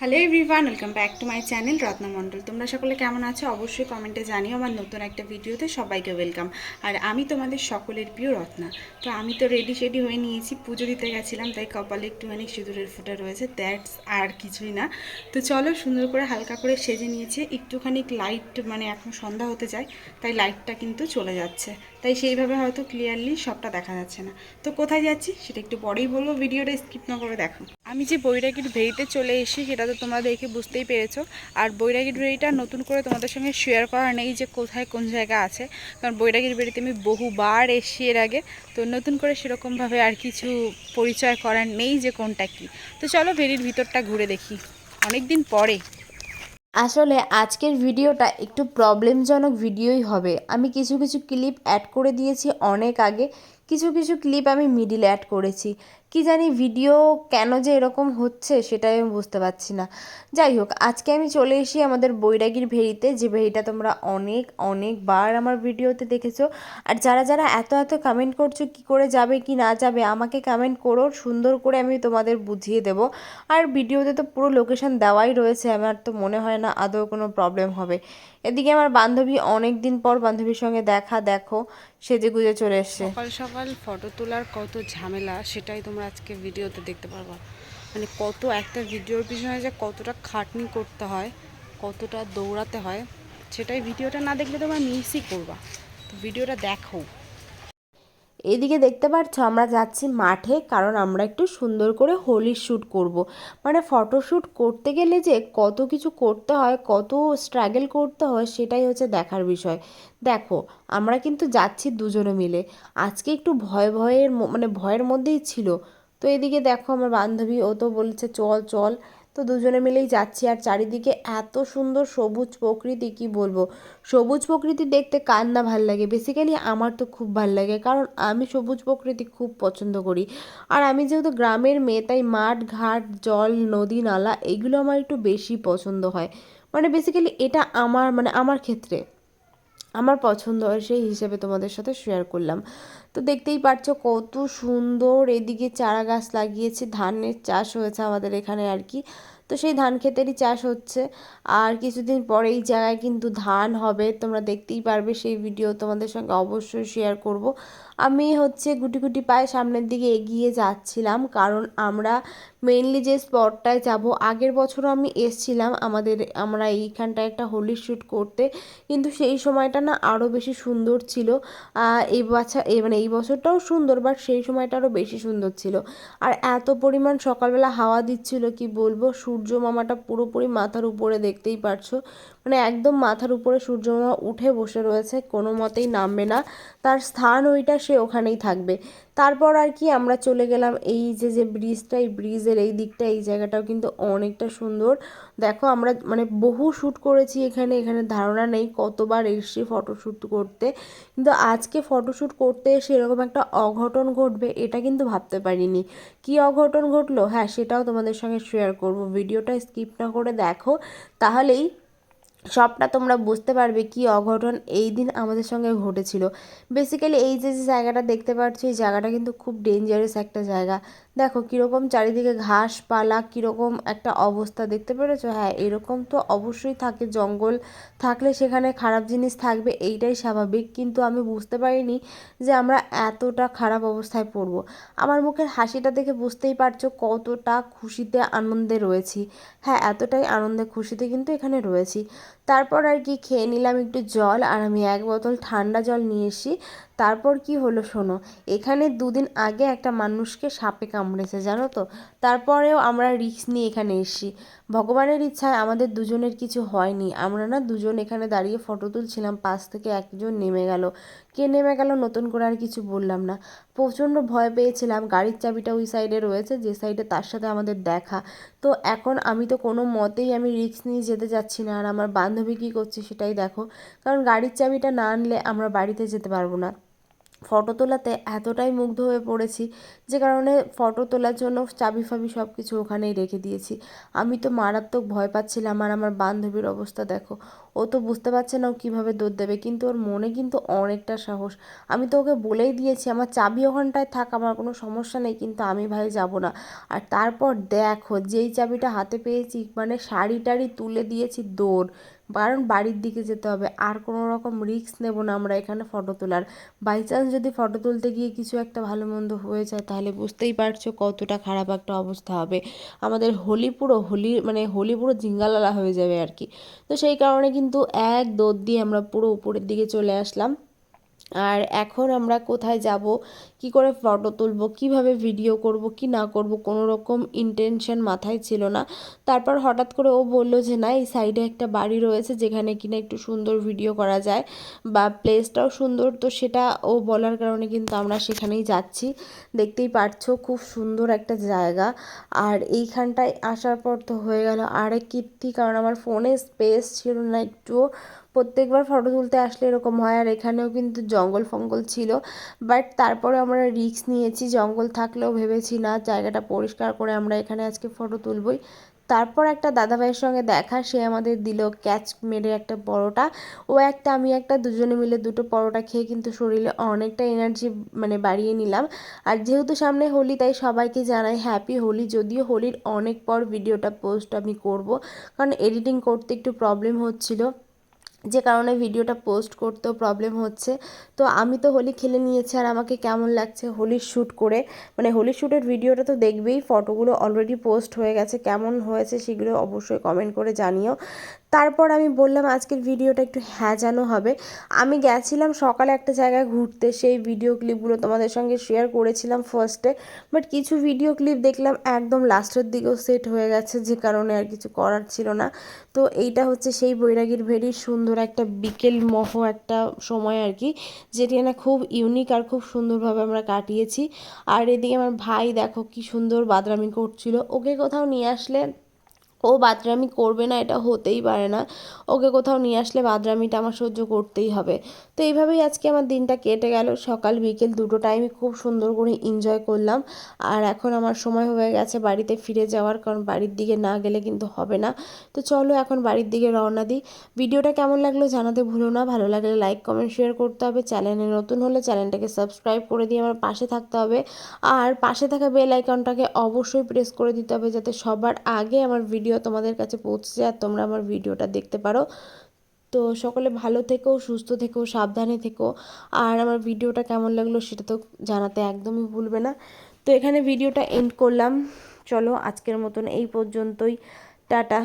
Hello everyone welcome back to my channel Ratna Mondal তোমরা সকলে কেমন আছো? অবশ্যই কমেন্টে জানিও, আমার নতুন একটা ভিডিওতে সবাইকে ওয়েলকাম আর আমি তোমাদের সকলের প্রিয় রত্না। তো আমি তো রেডি শেডি হয়ে নিয়েছি, পুজো দিতে গেছিলাম, তাই কপালে একটুখানি সিঁদুরের ফোঁটা রয়েছে দ্যাটস আর কিছুই না। তো চলো সুন্দর করে হালকা করে সেজে নিয়েছে, একটুখানি লাইট মানে এখন সন্ধ্যা হতে যায়, তাই লাইটটা কিন্তু চলে যাচ্ছে। তাই সেইভাবে হয়তো ক্লিয়ারলি সবটা দেখা যাচ্ছে না। তো কোথায় যাচ্ছি সেটা একটু পরেই বলব, ভিডিওটা স্কিপ না করে দেখো। আমি যে বৈরাগীর ভেড়িতে চলে এসেছি সেটা তো তোমরা দেখে বুঝতেই পেরেছ। আর বৈরাগীর ভেড়িটা নতুন করে তোমাদের সঙ্গে শেয়ার করা নেই যে কোথায় কোন জায়গা আছে। কারণ বৈরাগীর ভেড়িতে আমি বহুবার এসেছি এর আগে। তো নতুন করে সেরকমভাবে আর কিছু পরিচয় করার নেই যে কোনটা কি। তো চলো ভেড়ির ভিতরটা ঘুরে দেখি। অনেক দিন পরে। আসলে আজকের ভিডিওটা একটু প্রবলেমজনক ভিডিওই হবে। আমি কিছু কিছু ক্লিপ অ্যাড করে দিয়েছি অনেক আগে। কিছু কিছু ক্লিপ আমি মিডিলে অ্যাড করেছি। কি জানি ভিডিও কেন যে এরকম হচ্ছে সেটাই আমি বুঝতে পারছি না। যাই হোক, আজকে আমি চলে এসি আমাদের বৈরাগীর ভেরিতে যে ভেড়িটা তোমরা অনেক, অনেকবার আমার ভিডিওতে দেখেছ। আর যারা যারা এত এত কমেন্ট করছ কি করে যাবে, কি না যাবে, আমাকে কমেন্ট করো, সুন্দর করে আমি তোমাদের বুঝিয়ে দেবো। আর ভিডিওতে তো পুরো লোকেশন দেওয়াই রয়েছে, আমার তো মনে হয় না আদৌ কোনো প্রবলেম হবে। এদিকে আমার বান্ধবী অনেক দিন পর বান্ধবীর সঙ্গে দেখা, দেখো সেজে গুজে চলে এসছে। সকাল সকাল। ফটো তোলার কত ঝামেলা সেটাই তোমরা আজকে ভিডিওতে দেখতে পারবা। মানে কত একটা ভিডিওর পিছনে যে কতটা খাটনি করতে হয়, কতটা দৌড়াতে হয়, সেটাই ভিডিওটা না দেখলে তোমরা মিসই করবা। তো ভিডিওটা দেখো। এদিকে দেখতে পাচ্ছ আমরা যাচ্ছি মাঠে, কারণ আমরা একটু সুন্দর করে হোলি শ্যুট করব। মানে ফটোশ্যুট করতে গেলে যে কত কিছু করতে হয়, কত স্ট্রাগল করতে হয়, সেটাই হচ্ছে দেখার বিষয়। দেখো, আমরা কিন্তু যাচ্ছি দুজনে মিলে। আজকে একটু ভয় ভয়ের মানে ভয়ের মধ্যেই ছিল। তো এদিকে দেখো আমার বান্ধবী, ও তো বলছে, চল চল। তো দুজনে মিলেই যাচ্ছি। আর চারিদিকে এত সুন্দর সবুজ প্রকৃতি, কি বলব? সবুজ প্রকৃতি দেখতে কার না ভালো লাগে? বেসিক্যালি আমার তো খুব ভালো লাগে, কারণ আমি সবুজ প্রকৃতি খুব পছন্দ করি। আর আমি যেহেতু গ্রামের মেয়ে, তাই মাঠ, ঘাট, জল, নদী, নালা, এগুলো আমার একটু বেশি পছন্দ হয়। মানে বেসিক্যালি এটা আমার মানে আমার ক্ষেত্রে। আমার পছন্দ হয় সেই হিসেবে তোমাদের সাথে শেয়ার করলাম। তো দেখতেই পাচ্ছ কত সুন্দর এদিকে চারা গাছ লাগিয়েছে, ধানের চাষ হয়েছে আমাদের এখানে আর কি। তো সেই ধান ক্ষেতেরই চাষ হচ্ছে। আর কিছুদিন পরে এই জায়গায় কিন্তু ধান হবে, তোমরা দেখতেই পারবে সেই ভিডিও তোমাদের সঙ্গে অবশ্যই শেয়ার করব। আমি হচ্ছে গুটি গুটি পায়ে সামনের দিকে এগিয়ে যাচ্ছিলাম, কারণ আমরা মেনলি যে স্পটটায় যাব, আগের বছরও আমি এসছিলাম আমাদের, আমরা এইখানটায় একটা হোলি শ্যুট করতে, কিন্তু সেই সময়টা না আরও বেশি সুন্দর ছিল। এই বছর মানে এই বছরটাও সুন্দর বাট সেই সময়টা আরও বেশি সুন্দর ছিল। আর এত পরিমাণ সকালবেলা হাওয়া দিচ্ছিল, কি বলব, সূর্য মামাটা পুরোপুরি মাথার উপরে দেখতেই পারছ। মানে একদম মাথার উপরে সূর্য মামা উঠে বসে রয়েছে, কোনো মতেই নামবে না। তার স্থান ওইটা, সে ওখানেই থাকবে। তারপর আর কি আমরা চলে গেলাম এই যে যে ব্রিজটা, এই ব্রিজের এই দিকটা, এই জায়গাটাও কিন্তু অনেকটা সুন্দর। দেখো আমরা মানে বহু শ্যুট করেছি এখানে এখানে ধারণা নেই কতবার এসছি ফটোশ্যুট করতে। কিন্তু আজকে ফটোশ্যুট করতে এসে এরকম একটা অঘটন ঘটবে, এটা কিন্তু ভাবতে পারিনি। কি অঘটন ঘটলো? হ্যাঁ সেটাও তোমাদের সঙ্গে শেয়ার করব। ভিডিওটা স্কিপ না করে দেখো। তাহলেই সবটা তোমরা বুঝতে পারবে কি অঘটন এই দিন আমাদের সঙ্গে ঘটেছিল। বেসিক্যালি এই যে যে জায়গাটা দেখতে পাচ্ছ, এই জায়গাটা কিন্তু খুব ডেঞ্জারাস একটা জায়গা। দেখো কীরকম চারিদিকে ঘাসপালা, কীরকম একটা অবস্থা, দেখতে পেরেছ? হ্যাঁ এরকম তো অবশ্যই থাকে, জঙ্গল থাকলে সেখানে খারাপ জিনিস থাকবে, এইটাই স্বাভাবিক। কিন্তু আমি বুঝতে পারিনি যে আমরা এতটা খারাপ অবস্থায় পড়ব। আমার মুখের হাসিটা দেখে বুঝতেই পারছ কতটা খুশিতে আনন্দে রয়েছি। হ্যাঁ এতটাই আনন্দে খুশিতে কিন্তু এখানে রয়েছি। তারপর আর কি খেয়ে নিলাম একটু জল আর আমি এক বোতল ঠান্ডা জল নিয়ে এসি তারপর কি হলো শোনো, এখানে দুদিন আগে একটা মানুষকে সাপে কামড়েছে, জানো তো? তারপরেও আমরা রিক্স নিয়ে এখানে এসেছি। ভগবানের ইচ্ছায় আমাদের দুজনের কিছু হয়নি। আমরা না দুজন এখানে দাঁড়িয়ে ফটো তুলছিলাম, পাশ থেকে একজন নেমে গেল। কে নেমে গেল নতুন করে আর কিছু বললাম না। প্রচণ্ড ভয় পেয়েছিলাম, গাড়ির চাবিটা ওই সাইডে রয়েছে, যে সাইডে তার সাথে আমাদের দেখা। তো এখন আমি তো কোনো মতেই আমি রিক্স নিয়ে যেতে যাচ্ছি না, আর আমার বান্ধবী কী করছে সেটাই দেখো। কারণ গাড়ির চাবিটা না আনলে আমরা বাড়িতে যেতে পারব না। ফটো তোলাতে এতটাই মুগ্ধ হয়ে পড়েছি যে কারণে ফটো তোলার জন্য চাবি ফাবি সব কিছু ওখানেই রেখে দিয়েছি। আমি তো মারাত্মক ভয় পাচ্ছিলাম আর আমার বান্ধবীর অবস্থা দেখো। ও তো বুঝতে পারছে না ও কীভাবে দৌড় দেবে, কিন্তু ওর মনে কিন্তু অনেকটা সাহস। আমি তো ওকে বলেই দিয়েছি, আমার চাবি ওখানটায় থাক, আমার কোনো সমস্যা নেই, কিন্তু আমি ভাই যাব না। আর তারপর দেখো, যেই চাবিটা হাতে পেয়েছি মানে শাড়ি টাড়ি তুলে দিয়েছি দৌড়। কারণ বাড়ির দিকে যেতে হবে। আর কোনো রকম রিস্ক নেব না আমরা এখানে ফটো তোলার। বাই চান্স যদি ফটো তুলতে গিয়ে কিছু একটা ভালো মন্দ হয়ে যায়, তাহলে বুঝতেই পারছ কতটা খারাপ একটা অবস্থা হবে। আমাদের হোলি পুরো হোলি মানে হোলি পুরো জিঙ্গালালা হয়ে যাবে আর কি। তো সেই কারণে কিন্তু এক দৌড় দিয়ে আমরা পুরো উপরের দিকে চলে আসলাম। আর এখন আমরা কোথায় যাব? কি করে ফটো তুলব? কীভাবে ভিডিও করব? কি না করব? কোনো রকম ইন্টেনশন মাথায় ছিল না। তারপর হঠাৎ করে ও বলল যে, না, এই সাইডে একটা বাড়ি রয়েছে যেখানে কিনা একটু সুন্দর ভিডিও করা যায় বা প্লেসটাও সুন্দর। তো সেটা ও বলার কারণে কিন্তু আমরা সেখানেই যাচ্ছি। দেখতেই পারছ খুব সুন্দর একটা জায়গা। আর এইখানটায় আসার পর তো হয়ে গেল আরেক কীর্তি, কারণ আমার ফোনে স্পেস ছিল না একটুও। প্রত্যেকবার ফটো তুলতে আসলে এরকম হয়, আর এখানেও কিন্তু জঙ্গল ফঙ্গল ছিল। বাট তারপরে আমরা রিস্ক নিয়েছি, জঙ্গল থাকলেও ভেবেছি না, জায়গাটা পরিষ্কার করে আমরা এখানে আজকে ফটো তুলবই। তারপর একটা দাদাভাইয়ের সঙ্গে দেখা, সে আমাদের দিল ক্যাচ মেরে একটা পরোটা। ও একটা, আমি একটা, দুজনে মিলে দুটো পরোটা খেয়ে কিন্তু শরীরে অনেকটা এনার্জি মানে বাড়িয়ে নিলাম। আর যেহেতু সামনে হোলি, তাই সবাইকে জানাই হ্যাপি হোলি। যদিও হোলির অনেক পর ভিডিওটা পোস্ট আমি করব, কারণ এডিটিং করতে একটু প্রবলেম হচ্ছিল। যে কারণে ভিডিওটা পোস্ট করতেও প্রবলেম হচ্ছে। তো আমি তো হোলি খেলে নিয়েছি আর আমাকে কেমন লাগছে হোলির শ্যুট করে? মানে হোলি শ্যুটের ভিডিওটা তো দেখবেই ফটোগুলো অলরেডি পোস্ট হয়ে গেছে, কেমন হয়েছে সেগুলো অবশ্যই কমেন্ট করে জানিও। তারপর আমি বললাম, আজকের ভিডিওটা একটু হ্যাজানো হবে। আমি গেছিলাম সকালে একটা জায়গায় ঘুরতে, সেই ভিডিও ক্লিপগুলো তোমাদের সঙ্গে শেয়ার করেছিলাম ফার্স্টে বাট কিছু ভিডিও ক্লিপ দেখলাম একদম লাস্টের দিকেও সেট হয়ে গেছে, যে কারণে আর কিছু করার ছিল না। তো এইটা হচ্ছে সেই বৈরাগীর ভেরির সুন্দর একটা বিকেল মহ একটা সময় আর কি, যেটি না খুব ইউনিক আর খুব সুন্দরভাবে আমরা কাটিয়েছি। আর এদিকে আমার ভাই দেখো কি সুন্দর বাদরামি করছিল, ওকে কোথাও নিয়ে আসলে ও বাদরামি করবে না, এটা হতেই পারে না। ওকে কোথাও নিয়ে আসলে বাদরামিটা আমার সহ্য করতেই হবে। তো এইভাবেই আজকে আমার দিনটা কেটে গেল। সকাল, বিকেল দুটো টাইমই খুব সুন্দর করে এনজয় করলাম। আর এখন আমার সময় হয়ে গেছে বাড়িতে ফিরে যাওয়ার, কারণ বাড়ির দিকে না গেলে কিন্তু হবে না। তো চলো এখন বাড়ির দিকে রওনা দিই। ভিডিওটা কেমন লাগল জানাতে ভুলো না। ভালো লাগলে লাইক কমেন্ট শেয়ার করতে হবে। চ্যানেলে নতুন হলে চ্যানেলটাকে সাবস্ক্রাইব করে দিয়ে আমার পাশে থাকতে হবে। আর পাশে থাকা বেল আইকনটাকে অবশ্যই প্রেস করে দিতে হবে, যাতে সবার আগে আমার ভিডিও তোমাদের কাছে পৌঁছছে আর তোমরা আমার ভিডিওটা দেখতে পারো। তো সকলে ভালো থেকো, সুস্থ থেকো, সাবধানে থেকো। আর আমার ভিডিওটা কেমন লাগল সেটা তো জানাতে একদমই ভুলবে না। তো এখানে ভিডিওটা এন্ড করলাম। চলো আজকের মতন এই পর্যন্তই। টাটা।